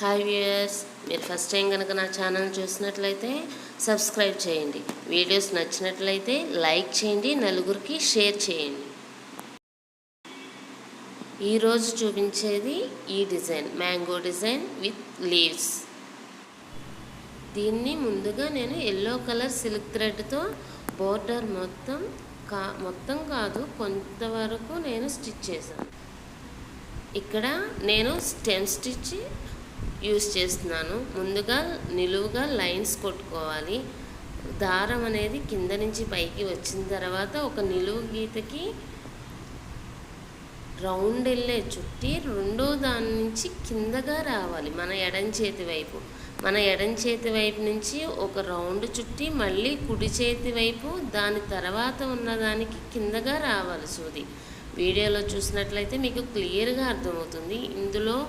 Hi viewers మీరు first time కనుక నా ఛానల్ చూసినట్లయితే సబ్స్క్రైబ్ చేయండి. వీడియోస్ నచ్చినట్లయితే లైక్ చేయండి నలుగురికి షేర్ చేయండి. ఈరోజు చూపించేది ఈ design mango design with leaves. దీన్ని ముందుగా నేను ఎల్లో కలర్ సిల్క్ థ్రెడ్తో బోర్డర్ మొత్తం కా మొత్తం కాదు కొంతవరకు నేను స్టిచ్ చేశాను. ఇక్కడ నేను స్టెమ్ స్టిచ్ యూస్ చేస్తున్నాను. ముందుగా నిలువుగా లైన్స్ కొట్టుకోవాలి. దారం అనేది కింద నుంచి పైకి వచ్చిన తర్వాత ఒక నిలువు గీతకి రౌండ్ వెళ్ళే చుట్టి రెండో దాని నుంచి కిందగా రావాలి మన ఎడం చేతి వైపు. మన ఎడం చేతి వైపు నుంచి ఒక రౌండ్ చుట్టి మళ్ళీ కుడి చేతి వైపు దాని తర్వాత ఉన్నదానికి కిందగా రావాలి సూది. వీడియోలో చూసినట్లయితే మీకు క్లియర్గా అర్థమవుతుంది. ఇందులో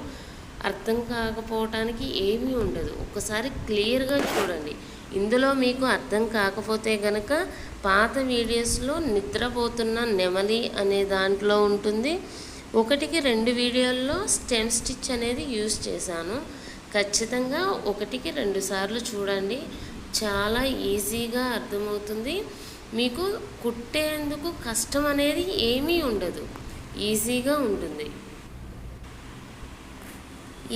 అర్థం కాకపోవటానికి ఏమీ ఉండదు. ఒకసారి క్లియర్గా చూడండి. ఇందులో మీకు అర్థం కాకపోతే గనక పాత వీడియోస్లో నిద్రపోతున్న నెమలి అనే దాంట్లో ఉంటుంది. ఒకటికి రెండు వీడియోల్లో స్టెమ్ స్టిచ్ అనేది యూస్ చేశాను. ఖచ్చితంగా ఒకటికి రెండు సార్లు చూడండి. చాలా ఈజీగా అర్థమవుతుంది. మీకు కుట్టేందుకు కష్టం అనేది ఏమీ ఉండదు. ఈజీగా ఉంటుంది.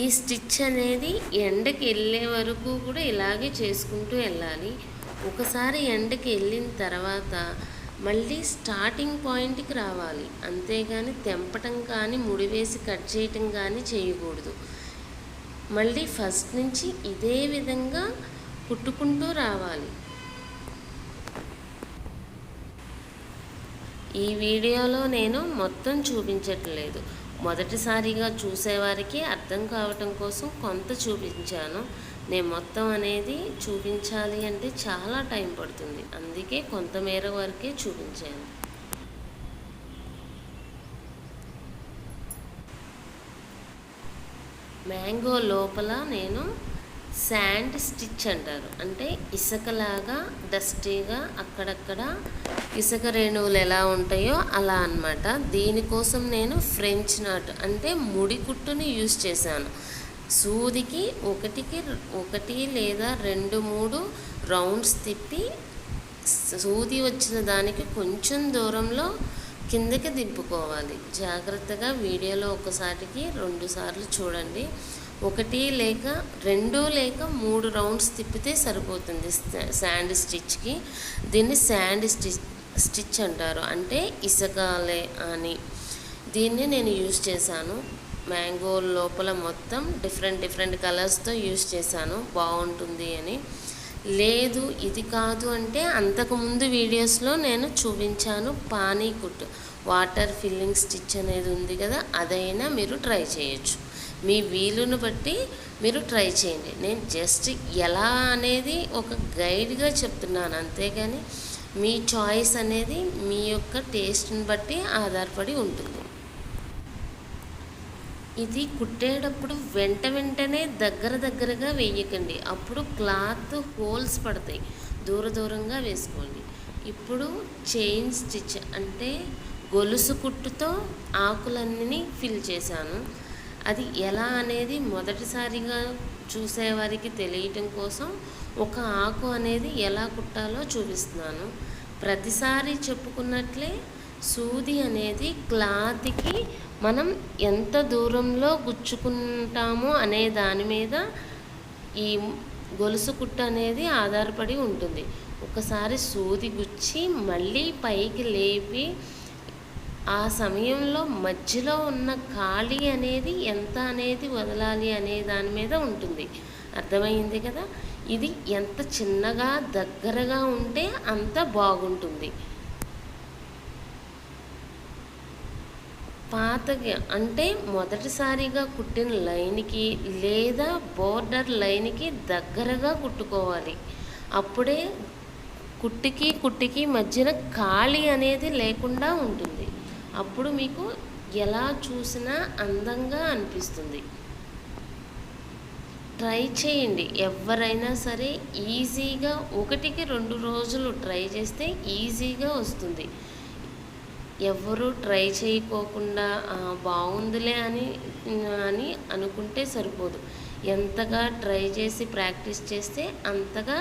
ఈ స్టిచ్ అనేది ఎండకి వెళ్ళే వరకు కూడా ఇలాగే చేసుకుంటూ వెళ్ళాలి. ఒకసారి ఎండకి వెళ్ళిన తర్వాత మళ్ళీ స్టార్టింగ్ పాయింట్కి రావాలి. అంతేగాని తెంపటం కానీ ముడివేసి కట్ చేయటం కానీ చేయకూడదు. మళ్ళీ ఫస్ట్ నుంచి ఇదే విధంగా కుట్టుకుంటూ రావాలి. ఈ వీడియోలో నేను మొత్తం చూపించట్లేదు. మొదటిసారిగా చూసేవారికి అర్థం కావటం కోసం కొంత చూపించాను. నేను మొత్తం అనేది చూపించాలి అంటే చాలా టైం పడుతుంది. అందుకే కొంతమేర వరకే చూపించాను. మ్యాంగో లోపల నేను శాండ్ స్టిచ్ అంటారు. అంటే ఇసుకలాగా డస్టీగా అక్కడక్కడ ఇసుక రేణువులు ఎలా ఉంటాయో అలా అన్నమాట. దీనికోసం నేను ఫ్రెంచ్ నాట్ అంటే ముడి కుట్టుని యూస్ చేశాను. సూదికి ఒకటికి ఒకటి లేదా రెండు మూడు రౌండ్స్ తిప్పి సూది వచ్చిన దానికి కొంచెం దూరంలో కిందకి దింపుకోవాలి. జాగ్రత్తగా వీడియోలో ఒకసారికి రెండు సార్లు చూడండి. ఒకటి లేక రెండు లేక మూడు రౌండ్స్ తిప్పితే సరిపోతుంది శాండ్ స్టిచ్కి. దీన్ని శాండ్ స్టిచ్ స్టిచ్ అంటారు. అంటే ఇసుకలే అని. దీన్ని నేను యూజ్ చేశాను. మ్యాంగో లోపల మొత్తం డిఫరెంట్ డిఫరెంట్ కలర్స్తో యూజ్ చేశాను. బాగుంటుంది అని. లేదు ఇది కాదు అంటే అంతకుముందు వీడియోస్లో నేను చూపించాను పానీ కుట్ వాటర్ ఫిల్లింగ్ స్టిచ్ అనేది ఉంది కదా అదైనా మీరు ట్రై చేయొచ్చు. మీ వీలును బట్టి మీరు ట్రై చేయండి. నేను జస్ట్ ఎలా అనేది ఒక గైడ్గా చెప్తున్నాను. అంతేగాని మీ చాయిస్ అనేది మీ యొక్క టేస్ట్ని బట్టి ఆధారపడి ఉంటుంది. ఇది కుట్టేటప్పుడు వెంట వెంటనే దగ్గర దగ్గరగా వేయకండి. అప్పుడు క్లాత్ హోల్స్ పడతాయి. దూర దూరంగా వేసుకోండి. ఇప్పుడు చైన్ స్టిచ్ అంటే గొలుసు కుట్టుతో ఆకులన్నీ ఫిల్ చేశాను. అది ఎలా అనేది మొదటిసారిగా చూసేవారికి తెలియటం కోసం ఒక ఆకు అనేది ఎలా కుట్టాలో చూపిస్తున్నాను. ప్రతిసారి చెప్పుకున్నట్లే సూది అనేది క్లాత్కి మనం ఎంత దూరంలో గుచ్చుకుంటామో అనే దాని మీద ఈ గొలుసు కుట్ట అనేది ఆధారపడి ఉంటుంది. ఒకసారి సూది గుచ్చి మళ్ళీ పైకి లేపి ఆ సమయంలో మధ్యలో ఉన్న ఖాళీ అనేది ఎంత అనేది వదలాలి అనే దాని మీద ఉంటుంది. అర్థమైంది కదా? ఇది ఎంత చిన్నగా దగ్గరగా ఉంటే అంత బాగుంటుంది. పాతగా అంటే మొదటిసారిగా కుట్టిన లైన్కి లేదా బోర్డర్ లైన్కి దగ్గరగా కుట్టుకోవాలి. అప్పుడే కుట్టికి కుట్టికి మధ్యన ఖాళీ అనేది లేకుండా ఉంటుంది. అప్పుడు మీకు ఎలా చూసినా అందంగా అనిపిస్తుంది. ట్రై చేయండి. ఎవరైనా సరే ఈజీగా ఒకటికి రెండు రోజులు ట్రై చేస్తే ఈజీగా వస్తుంది. ఎవరు ట్రై చేయకోకుండా బాగుందిలే అని అని అనుకుంటే సరిపోదు. ఎంతగా ట్రై చేసి ప్రాక్టీస్ చేస్తే అంతగా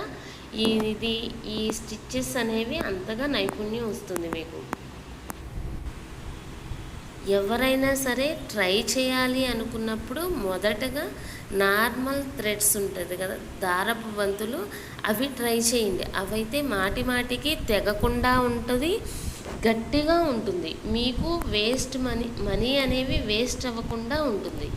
ఇది ఈ స్టిచ్చెస్ అనేవి అంతగా నైపుణ్యం వస్తుంది మీకు. ఎవరైనా సరే ట్రై చేయాలి అనుకున్నప్పుడు మొదటగా నార్మల్ థ్రెడ్స్ ఉంటుంది కదా దారపు బంతులు అవి ట్రై చేయండి. అవైతే మాటి మాటికి తెగకుండా ఉంటుంది గట్టిగా ఉంటుంది. మీకు వేస్ట్ మనీ మనీ అనేవి వేస్ట్ అవ్వకుండా ఉంటుంది.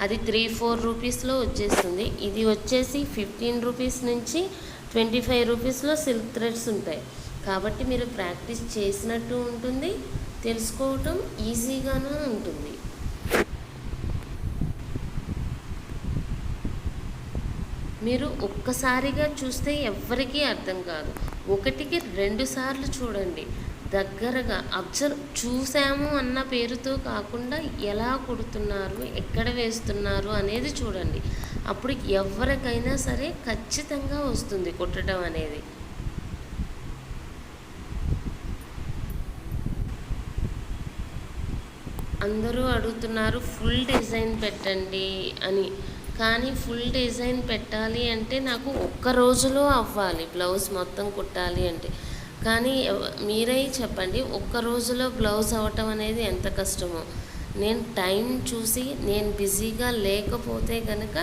అది త్రీ ఫోర్ రూపీస్లో వచ్చేస్తుంది. ఇది వచ్చేసి ఫిఫ్టీన్ రూపీస్ నుంచి ట్వంటీ ఫైవ్ రూపీస్లో సిల్క్ థ్రెడ్స్ ఉంటాయి. కాబట్టి మీరు ప్రాక్టీస్ చేసినట్టు ఉంటుంది. తెలుసుకోవటం ఈజీగానూ ఉంటుంది. మీరు ఒక్కసారిగా చూస్తే ఎవ్వరికీ అర్థం కాదు. ఒకటికి రెండు సార్లు చూడండి. దగ్గరగా అబ్జర్వ్ చూసాము అన్న పేరుతో కాకుండా ఎలా కుడుతున్నారు ఎక్కడ వేస్తున్నారు అనేది చూడండి. అప్పుడు ఎవరికైనా సరే ఖచ్చితంగా వస్తుంది కుట్టడం అనేది. అందరూ అడుగుతున్నారు ఫుల్ డిజైన్ పెట్టండి అని. కానీ ఫుల్ డిజైన్ పెట్టాలి అంటే నాకు ఒక్క రోజులో అవ్వాలి బ్లౌజ్ మొత్తం కుట్టాలి అంటే. కానీ మీరై చెప్పండి ఒక్క రోజులో బ్లౌజ్ అవ్వటం అనేది ఎంత కష్టమో. నేను టైం చూసి నేను బిజీగా లేకపోతే కనుక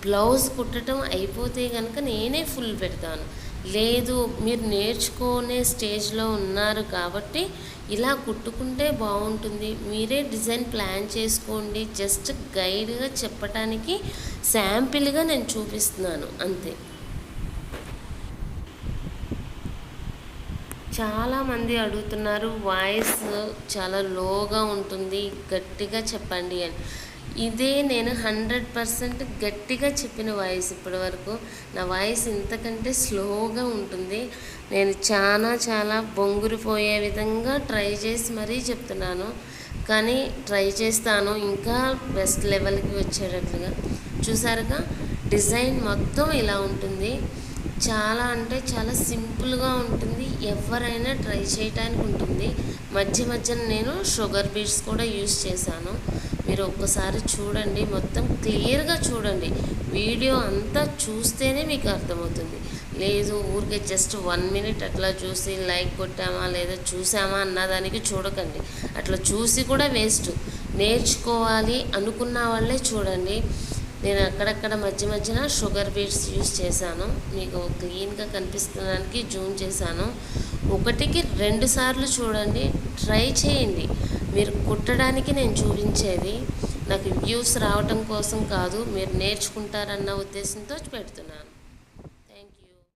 బ్లౌజ్ కుట్టడం అయిపోతే కనుక నేనే ఫుల్ పెడతాను. లేదు మీరు నేర్చుకునే స్టేజ్లో ఉన్నారు కాబట్టి ఇలా కుట్టుకుంటే బాగుంటుంది. మీరే డిజైన్ ప్లాన్ చేసుకోండి. జస్ట్ గైడ్గా చెప్పటానికి శాంపిల్గా నేను చూపిస్తున్నాను. అంతే. చాలామంది అడుగుతున్నారు వాయిస్ చాలా లోగా ఉంటుంది. గట్టిగా చెప్పండి అని. ఇదే నేను హండ్రెడ్ పర్సెంట్ గట్టిగా చెప్పిన వాయిస్ ఇప్పటి వరకు. నా వాయిస్ ఇంతకంటే స్లోగా ఉంటుంది. నేను చాలా చాలా బొంగురిపోయే విధంగా ట్రై చేసి మరీ చెప్తున్నాను. కానీ ట్రై చేస్తాను. ఇంకా బెస్ట్ లెవెల్కి వచ్చేటట్లుగా. చూసారుగా? డిజైన్ మొత్తం ఇలా ఉంటుంది. చాలా అంటే చాలా సింపుల్గా ఉంటుంది. ఎవరైనా ట్రై చేయడానికి ఉంటుంది. మధ్య మధ్యన నేను షుగర్ బీట్స్ కూడా యూస్ చేశాను. మీరు ఒక్కసారి చూడండి మొత్తం క్లియర్గా చూడండి. వీడియో అంతా చూస్తేనే మీకు అర్థమవుతుంది. లేదు ఊరికే జస్ట్ వన్ మినిట్ అట్లా చూసి లైక్ కొట్టామా లేదా చూసామా అన్నదానికి చూడకండి. అట్లా చూసి కూడా వేస్ట్. నేర్చుకోవాలి అనుకున్న వాళ్ళే చూడండి. నేను అక్కడక్కడ మధ్య మధ్యన షుగర్ బీట్స్ యూస్ చేశాను. మీకు క్లీన్గా కనిపిస్తడానికి జూమ్ చేశాను. ఒకటికి రెండు సార్లు చూడండి. ట్రై చేయండి. మీరు కుట్టడానికి నేను చూపించేది నాకు వ్యూస్ రావటం కోసం కాదు మీరు నేర్చుకుంటారన్న ఉద్దేశంతో పెడుతున్నాను.